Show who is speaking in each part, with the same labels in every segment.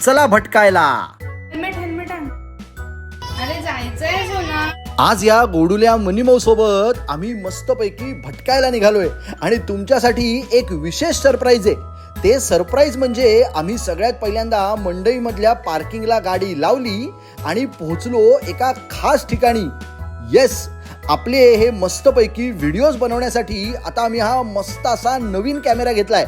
Speaker 1: चला,
Speaker 2: भटकायला. आज या गोडुल्या मनीमऊ सोबत आम्ही मस्तपैकी भटकायला निघालोय. आणि तुमच्यासाठी एक विशेष सरप्राईज आहे. ते सरप्राईज म्हणजे आम्ही सगळ्यात पहिल्यांदा मंडईमधल्या पार्किंगला गाडी लावली आणि पोहोचलो एका खास ठिकाणी. येस आपले हे मस्तपैकी व्हिडिओज बनवण्यासाठी आता आम्ही हा मस्त असा नवीन कॅमेरा घेतलाय.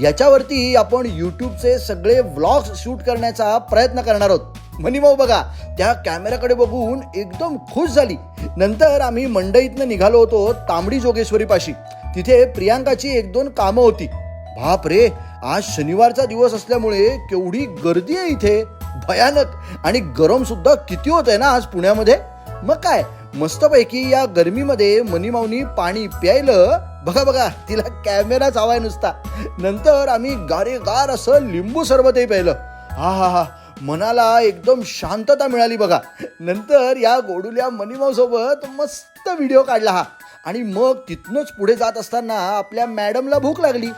Speaker 2: याच्यावरती आपण यूट्यूबचे सगळे व्लॉग्स शूट करण्याचा प्रयत्न करणार आहोत. म्हणी भाऊ बघा त्या कॅमेराकडे बघून एकदम खुश झाली. नंतर आम्ही मंडईतनं निघालो होतो तांबडी जोगेश्वरीपाशी. तिथे प्रियांकाची एक दोन कामं होती. बाप रे आज शनिवारचा दिवस असल्यामुळे केवढी गर्दी आहे इथे. भयानक. आणि गरम सुद्धा किती होत आहे ना आज पुण्यामध्ये? मग काय? मस्तपैकी या गरमीमध्ये मनीमाऊनी पाणी प्यायलं. बघा बघा तिला कॅमेराच हवाय नुसता. नंतर आम्ही गारेगार असं लिंबू सरबतही प्यायलं. हा हा हा. मनाला एकदम शांतता मिळाली बघा. नंतर या गोडुल्या मनीमाऊसोबत मस्त व्हिडिओ काढला हा. आणि मग तिथनंच पुढे जात असताना आपल्या मॅडमला भूक लागली.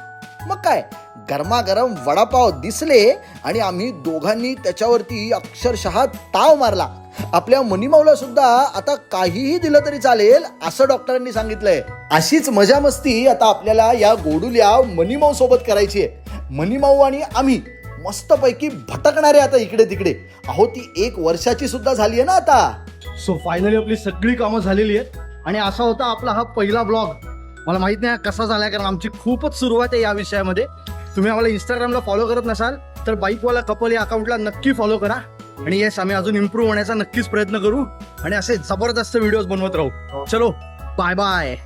Speaker 2: मग काय? गरमागरम वडापाव दिसले आणि आम्ही दोघांनी त्याच्यावरती अक्षरशः ताव मारला. आपल्या मनीमाऊला सुद्धा आता काहीही दिलं तरी चालेल असं डॉक्टरांनी सांगितलंय. अशीच मजा मस्ती आता आपल्याला या गोडुल्या मनीमाऊ सोबत करायची आहे. मनीमाऊ आणि आम्ही मस्तपैकी भटकणारे आता इकडे तिकडे अहो ती एक वर्षाची सुद्धा झाली आहे ना आता.
Speaker 3: सो फायनली आपली सगळी कामं झालेली आहेत. आणि असा होता आपला हा पहिला ब्लॉग मला माहीत नाही कसा झाला कारण आमची खूपच सुरुवात आहे या विषयामध्ये. तुम्ही आम्हाला इंस्टाग्रामला फॉलो करत नसाल तर बाईकवाला कपल या अकाउंटला नक्की फॉलो करा. आणि येस आम्ही अजून इम्प्रूव्ह होण्याचा नक्कीच प्रयत्न करू. आणि असे जबरदस्त व्हिडिओज बनवत राहू. चलो बाय बाय